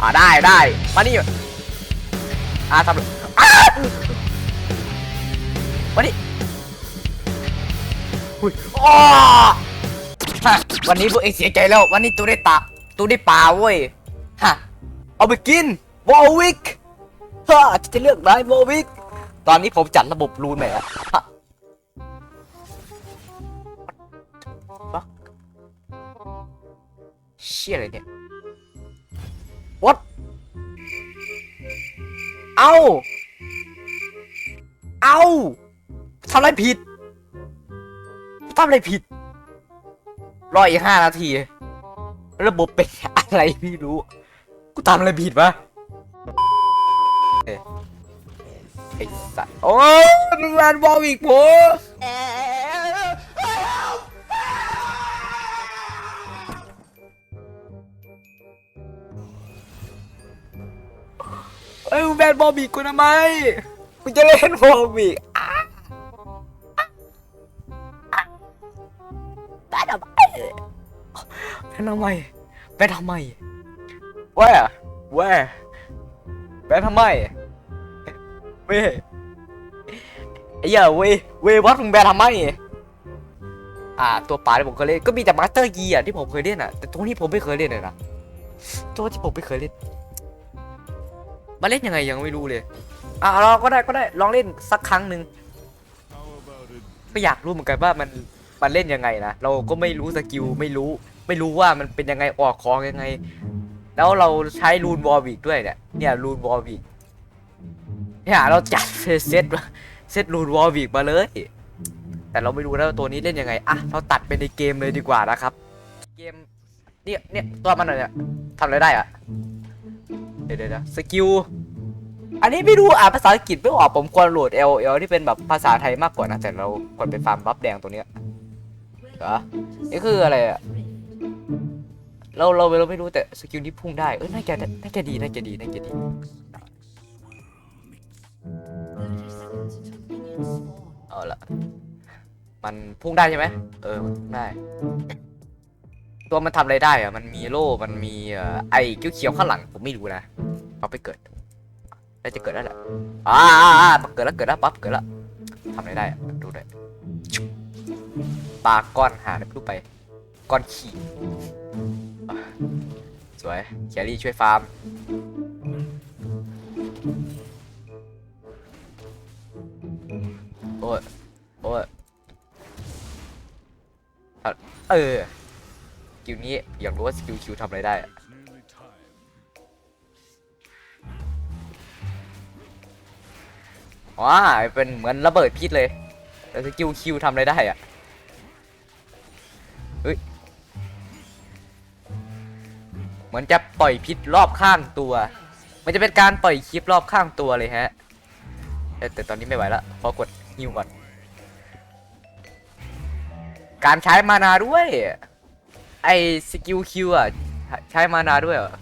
อ่าได้ได้มานี่อ่าทำอ่ามานี่อุ้ยอ้อฮะวันนี้พวกเองเสียใจแล้ว วันนี้ตูได้ตาตูได้ปลาเว้ยฮะเอาไปกินวอลวิกฮะจะเลือกได้วอลวิกตอนนี้ผมจัดระบบรูนใหม่อะฮะเชี่ยอะไรเนี่ย what เอา เอาทำอะไรผิดทำอะไรผิด รออีกห้านาที ระบบเป็นอะไรไม่รู้ กูทำอะไรผิดวะเอ้ยไอ้สัตว์ โอ้ยแมนบอลอีกผ เอ้ยมึงแบนบอบีกูทำไมมึงจะเล่นบอบีกแบนทำไมแบนทำไมแบนทำไมแว่แว่แบนทำไมเว้ยไอ้เหี้ยเว้ยเว้ยวัดมึงแบนทำไมอ่าตัวป่าที่ผมเคยเล่นก็มีแต่มาสเตอร์ยีอะที่ผมเคยเล่นอะแต่ตัวนี้ผมไม่เคยเล่นเลยนะตัวที่ผมไม่เคยเล่น มาเล่นยังไงยังไม่รู้เลย อะเราก็ได้ก็ได้ลองเล่นสักครั้งหนึ่งก็อยากรู้เหมือนกันว่ามันมันเล่นยังไงนะเราก็ไม่รู้สกิลไม่รู้ ไม่รู้ว่ามันเป็นยังไงออกของยังไง แล้วเราใช้รูนวอลวิกด้วยเนี่ยเนี่ยรูนวอลวิกเนี่ยเราจัดเซตมาเซตรูนวอลวิกมาเลย แต่เราไม่รู้นะว่าตัวนี้เล่นยังไงอะเราตัดไปในเกมเลยดีกว่านะครับ เกมเนี่ยเนี่ยตัวมันเนี่ยทำอะไรได้อะ เดี๋ยวเดี๋ยวสกิล อันนี้ไม่รู้อ่านภาษาอังกฤษไม่ออกผมควรโหลด L L ที่เป็นแบบภาษาไทยมากกว่านะ แต่เราควรไปฟาร์มบัฟแดงตัวเนี้ยเหรอนี่คืออะไรอะ เราเราเราไม่รู้แต่สกิลนี้พุ่งได้ เอ้ยน่าจะน่าจะดีน่าจะดีน่าจะดี เอาละมันพุ่งได้ใช่ไหมเออ มันพุ่งได้ ตัวมันทำอะไรได้อะมันมีโล่ มันมีเอ่อไอ้เขียวๆข้างหลังผมไม่รู้นะปั๊บไปเกิดน่าจะเกิดแล้วแหละอ่าอ่าอ่าปั๊บเกิดแล้วเกิดแล้วปั๊บเกิดแล้วทำอะไรได้อะดูด้วยปลาก้อนหาได้รูปไป ก้อนขี่สวยแครี่ช่วยฟาร์มโอ้ยโอ้ยเออ กิลนี้อยากรู้ว่าสกิลคิวทำอะไรได้อะว้าเป็นเหมือนระเบิดพิษเลย แต่สกิลคิวทำอะไรได้อะเฮ้ย เหมือนจะปล่อยพิษรอบข้างตัว มันจะเป็นการปล่อยคลิปรอบข้างตัวเลยฮะ แต่ตอนนี้ไม่ไหวละขอกดฮิวก่อน การใช้มานาด้วย ไอสกิลคิวอะ ใช้มานาด้วยเหรอ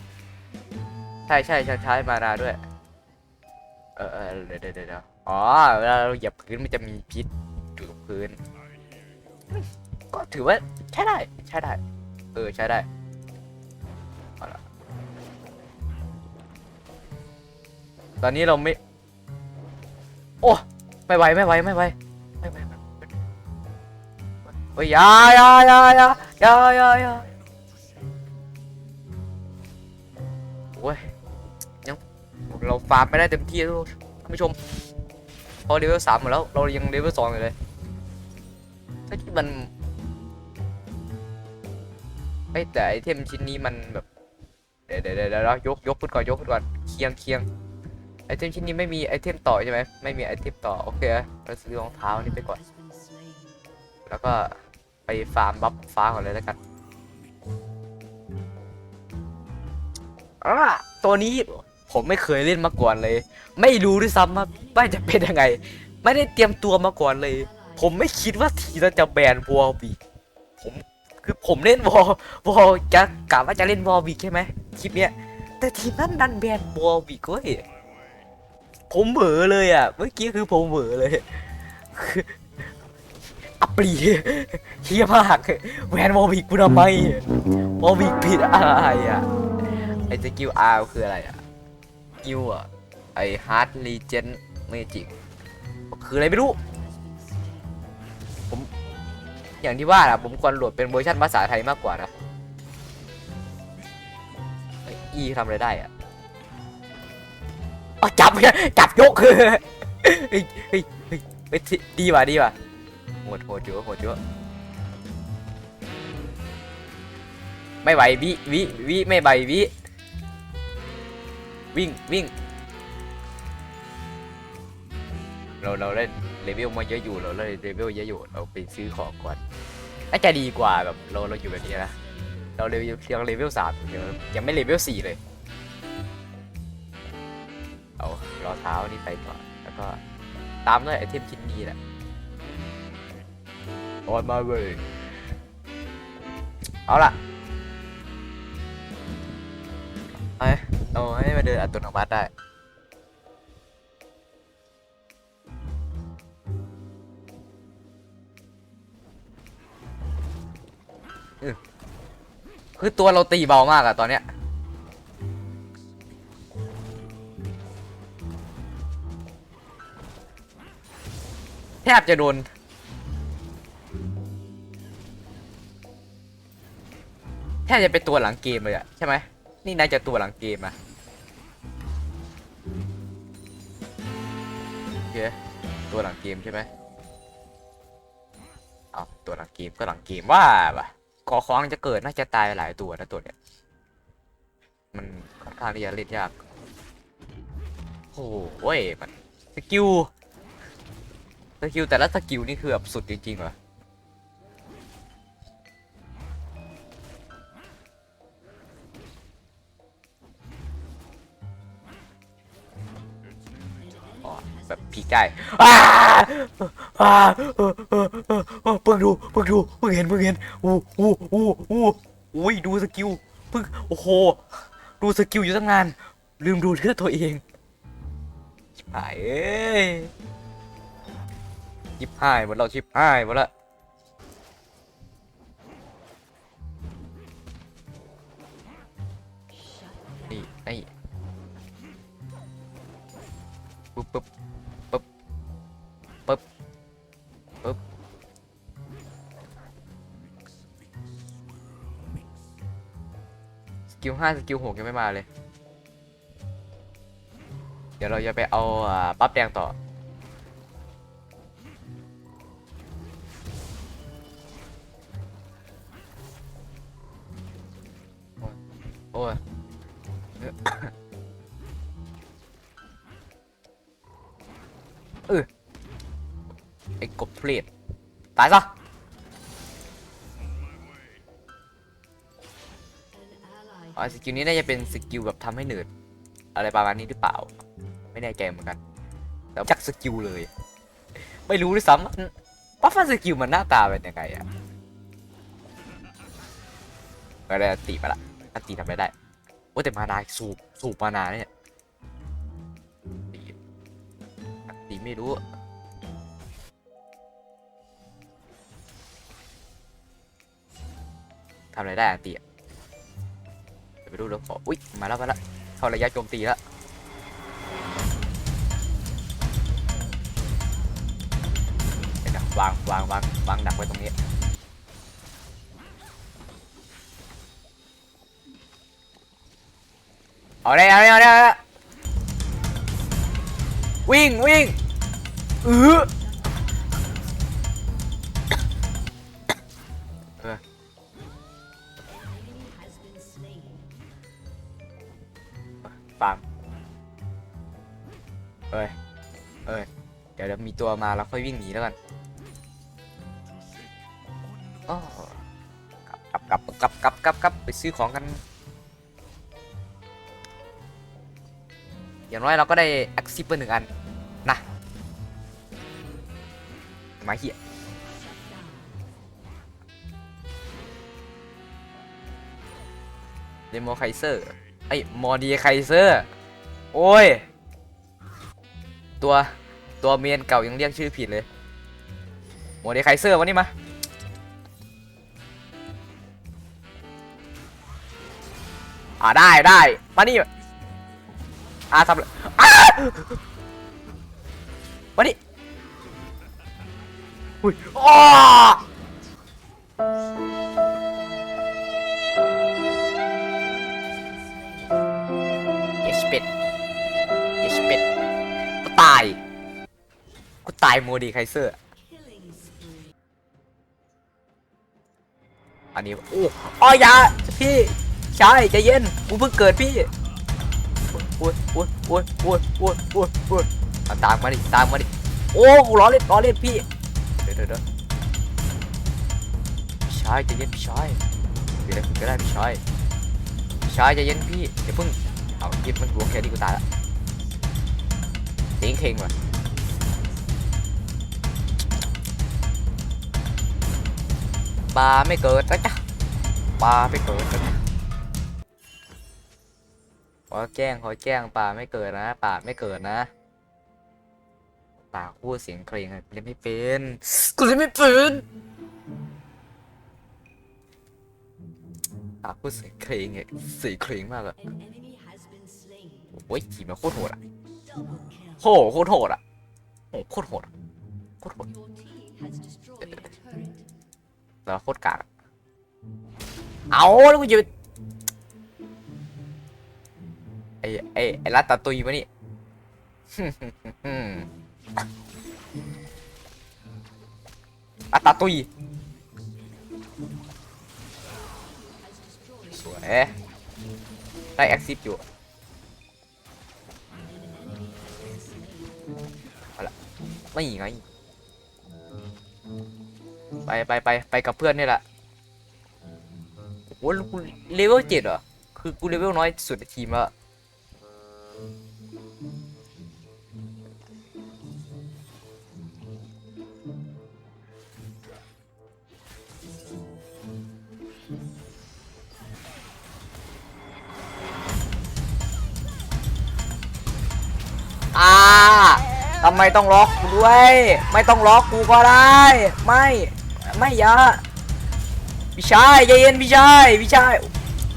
ใช่ใช่ใช่ใช้มานาด้วย เออเออเดี๋ยวเดี๋ยวเดี๋ยวอ๋อเวลาเราเหยียบพื้นมันจะมีพิษอยู่กับพื้น ก็ถือว่าใช้ได้ใช้ได้ เออใช้ได้เอาละตอนนี้เราไม่ โอ้ไม่ไหวไม่ไหวไม่ไหวไม่ไหวไม่ไหวโอ้ยอยาอยาอยายา ยอยอยาโอ้ยยังเราฟาร์มไม่ได้เต็มที่ทุกท่านผู้ชมพอเลเวลสามหมดแล้ว เรายังเลเวลสองอยู่เลยถ้ที่มันไอยแต่ไอเทมชิ้นนี้มันแบบเดี๋ยวเดี๋ยวเดี๋ยวเดี๋ยวยกยกขึ้นก่อนยกขึ้นก่อนเคียงเคียงไอเทมชิ้นนี้ไม่มีไอเทมต่อใช่ไหมไม่มีไอเทมต่อ โอเคเราซื้อรองเท้านี่ไปก่อน แล้วก็ ไปฟาร์มบัฟฟ้าก่อนเลยแล้วกันอ่าตัวนี้ผมไม่เคยเล่นมาก่อนเลย ไม่รู้ด้วยซ้ำว่าว่าจะเป็นยังไง ไม่ได้เตรียมตัวมาก่อนเลย ผมไม่คิดว่าทีเราจะแบนวอลบีผมคือผมเล่นวอลวอลจะกะว่าจะเล่นวอลบีใช่ไหมคลิปเนี้ย แต่ทีมนั้นดันแบนวอลบีเว้ยผมเหวอเลยอะ เมื่อกี้คือผมเหวอเลย อัปรีเฮียมากแวนวอลบีกูทำไมวอลบีผิดอะไรอะไอสกิล R คืออะไรอะกิลอะไอ Heart Regen Magic คืออะไรไม่รู้ ผม อย่างที่ว่าอะผมควรโหลดเป็นเวอร์ชันภาษาไทยมากกว่านะไออีทำอะไรได้อะจับจับยกเฮ้ยเฮ้ยเฮ้ยเฮ้ยดีว่ะดีว่ะ หดโหดจัวโหดจัวไม่ไหววิวิวิไม่ไหววิวิ่งวิ่งเราเราได้เลเวลมาเยอะอยู่เราได้เลเวลเยอะอยู่เราไปซื้อของก่อนน่าจะดีกว่าแบบเราเราอยู่แบบนี้นะเราเลเวลยังเลเวลสามยู่เลยยังไม่เลเวลสี่เลยเอารอเท้านี่ไปก่อนแล้วก็ตามด้วยไอเทมชิ้นนี้แหละ ออนมาเว้ยเอาล่ะไอ้เอาให้มาเดินอัตโนมัติได้ คือตัวเราตีเบามากอะตอนเนี้ยแทบจะโดน แทบจะเป็นตัวหลังเกมเลยอะใช่ไหมนี่น่าจะตัวหลังเกมอะโอเคตัวหลังเกมใช่ไหมเอาตัวหลังเกมก็หลังเกมว่าปะกอคองจะเกิดน่าจะตายหลายตัวนะตัวเนี้ยมันค่อนข้างที่จะเล่นยากโอ้โหเว้ยมันสกิลสกิลแต่ละสกิลนี่คือแบบสุดจริงๆว่ะอ๋อ แบบพีกได้อ้าอ้าเออเออเออเออเพิ่งดูเพิ่งดูเพิ่งเห็นเพิ่งเห็นอู้อู้อู้อู้อุ้ยดูสกิลเพิ่งโอ้โหดูสกิลอยู่ตั้งนาน ลืมดูเลือดตัวเองชิบหายเอ้ยชิบหายหมดเราชิบหายหมดละ กิลห้าสกิลหกยังไม่มาเลย เดี๋ยวเราจะไปเอาปั๊บแดงต่อ โอ้ยเออไอ้กบเพลดตายซะ อ๋อสกิลนี้น่าจะเป็นสกิลแบบทำให้เหนืดอะไรประมาณนี้หรือเปล่า ไม่แน่ใจเหมือนกัน แต่จักสกิลเลย ไม่รู้ด้วยซ้ำปั๊บฟันสกิลมันหน้าตาเป็นยังไงอะก็ได้ตีมาละอันตีทำไม่ได้โอ้แต่มานาสูบสูบมานาเนี่ยตีตีไม่รู้ทำอะไรได้อันตีอะ ไปดูแล้วขออุ้ยมาแล้วมาแล้วเข้าระยะโจมตีแล้วเดี๋ยวางวางวางวางดักไว้ตรงนี้เอาเลยเอาเลยเอาเลยเอาเลยวิ่งวิ่งเออ เอ้ย เอ้ย เดี๋ยวเดี๋ยวมีตัวมาแล้วค่อยวิ่งหนีแล้วกันกลับกลับกลับกลับกลับกลับไปซื้อของกัน อย่างน้อยเราก็ได้แอคซิปเปอร์หนึ่งอัน นะมาเหี้ยเดโมไคเซอร์ไอ้ยมอดีไคเซอร์ โอ้ย ตัวตัวเมียนเก่ายังเรียกชื่อผิดเลยโมดีไคเซอร์วันนี้มาอ่าได้ได้มานี่อ่าทำเลยอ่ามานี่อุ้ยอ๋อ กูตายโมดีไคเซอร์ อันนี้โอ้อ้อยาพี่ชายใจเย็น กูเพิ่งเกิดพี่โอ้ยโอ้ยโอ้ยโอ้ยโอ้ยโอ้ยโอ้ยเอาตามมาดิตามมาดิ โอ้กูล้อเล่นล้อเล่นพี่ เดี๋ยวเดี๋ยวชายใจเย็นพี่ชายเดี๋ยวอะไรขึ้นก็ได้พี่ชายชายใจเย็นพี่เดี๋ยวเพิ่งเอาคิดมันหัวแค่นี้กูตายละเจ๋งเข่งว่ะ ปลาไม่เกิดนะจ๊ะปลาไม่เกิดนะจ๊ะขอแจ้งขอแจ้งปลาไม่เกิดนะปลาไม่เกิดนะปลาพูดเสียงเคร่งอะเล่นไม่เป็นกูเล่นไม่เป็นปลาพูดเสียงเคร่งอะเสียงเคร่งมากอะ An enemy has been slain. โอ้ยขี่มาโคตรโหดอะ Double kill. โหโคตรโหดอะโอ้โคตรโหดอะโคตรโหด แล้วโคตรกากเอาแล้วกูจะไอ้ไอ้ไอ้รัตตาตุยมานี่รัตตาตุยสวยได้แอคซิปอยู่เอาละไม่ไง ไปไปไปไปกับเพื่อนนี่แหละโอ้โหกูเลเวลเจ็ดเหรอ คือกูเลเวลน้อยสุดในทีมแล้วอะอ่าทำไมต้องล็อกกูด้วย ไม่ต้องล็อกกูก็ได้ ไม่ ไม่ยาพี่ชายใจเย็นพี่ชายพี่ชาย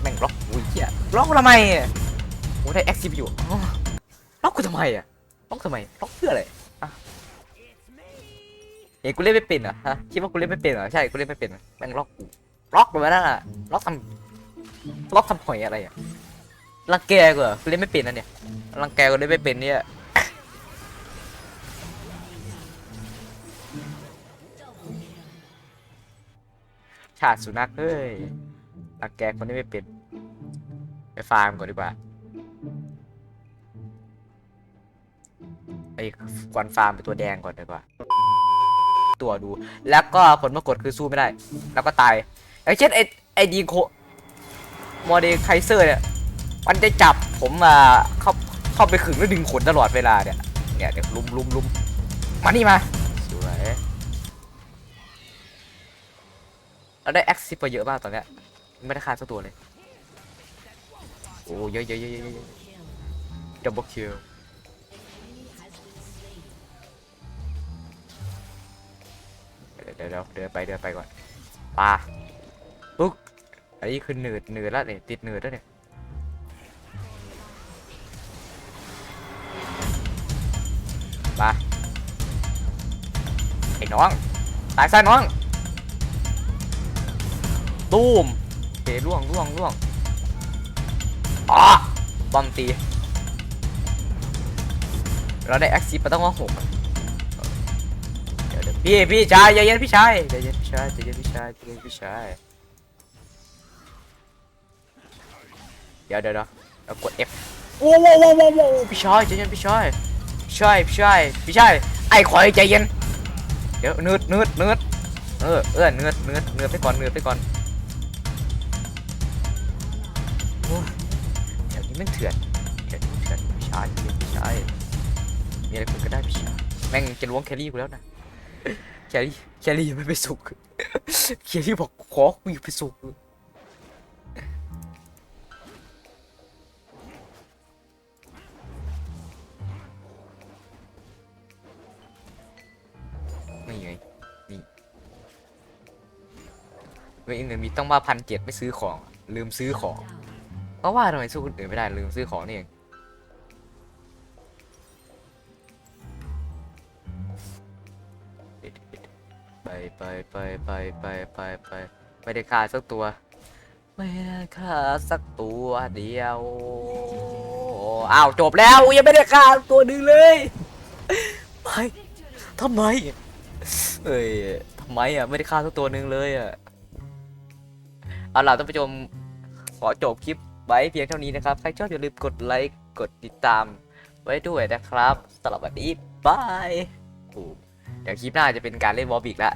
แม่งล็อกกูเหี้ยล็อกกูทำไมอะกูได้แอคทีฟอยู่อ้อล็อกกูทำไมอะล็อกทำไมล็อกเพื่ออะไรอะเห็นกูเล่นไม่เป็นเหรอฮะคิดว่ากูเล่นไม่เป็นเหรอใช่กูเล่นไม่เป็นอะแม่งล็อกกูล็อกกูไว้นั่นอะล็อกทำล็อกทำหอยอะไรอะรังแกกูเหรอกูเล่นไม่เป็นนะเนี่ยรังแกกูเล่นไม่เป็นเนี่ย ชาติสุนัขเฮ้ยรังแกคนที่ไม่เป็น ไปฟาร์มก่อนดีกว่าไอ้กวนฟาร์มเป็นตัวแดงก่อนดีกว่า ตัวดู แล้วก็ผลปรากฏคือสู้ไม่ได้ แล้วก็ตายไอ้เช่นไอ้ไอ้ดีโคโมเดลไคเซอร์เนี่ยมันจะจับผมมาเข้าเข้าไปขึงแล้วดึงขนตลอดเวลาเนี่ยเนี่ยเดี๋ยวลุมลุมลุมมานี่มา เราได้แอคซิปไปเยอะมากตอนเนี้ยไม่ได้ฆ่าสักตัวเลย โอ้เยอะเยอะเยอะเยอะดับเบิลคิวเดี๋ยวเดี๋ยวเดินไปเดินไปก่อนปาปุ๊กอันนี้คือหนืดหนืดแล้วเนี่ยติดหนืดแล้วเนี่ยปาไอ้น้อง ตายซะน้อง ตูมโอเคล่วงล่วงล่วงอ๋อบอมตี เราได้แอคซิปมาต้องว่าหกอะเดี๋ยวเดี๋ยวพี่พี่ชายใจเย็นพี่ชายใจเย็นพี่ชายใจเย็นพี่ชายใจเย็นพี่ชายเดี๋ยวเดี๋ยวเดี๋ยวเรากด F โว้โว้โว้โว้โว้พี่ชายใจเย็นพี่ชายพี่ชายพี่ชายพี่ชายไอ้คอยใจเย็นเดี๋ยวเนืดเนืดเนืดเออเออเนืดเนืดเนืดไปก่อนเนืดไปก่อน แม่งเถื่อนแถวนี้แม่งเถื่อนพี่ชายพี่ชายมีอะไรคุยก็ได้พี่ชายแม่งจะล้วงแครี่กูแล้วนะแครี่แครี่ยังไม่ไปสุกแครี่บอกขอกูอยู่ไปสุกนี่ไงนี่เว้ยเงินมีต้องมาพันเจ็ดไม่ซื้อของ ลืมซื้อของ ก็ว่าทำไมสู้คนอื่นไม่ได้ลืมซื้อของนี่เองไปไปไปไปไปไปไปไม่ได้ฆ่าสักตัว ไม่ได้ฆ่าสักตัวเดียวอ้าวจบแล้วยังไม่ได้ฆ่าตัวหนึ่งเลยไม่ทำไมเอ้ยทำไมอะไม่ได้ฆ่าสักตัวหนึ่งเลยอะเอาล่ะท่านผู้ชมขอจบคลิป ไว้เพียงเท่านี้นะครับ ใครชอบอย่าลืมกดไลค์ กดติดตาม ไว้ด้วยนะครับสำหรับวันนี้บายอ้เดี๋ยวคลิปหน้าจะเป็นการเล่นวอลบิกแล้ว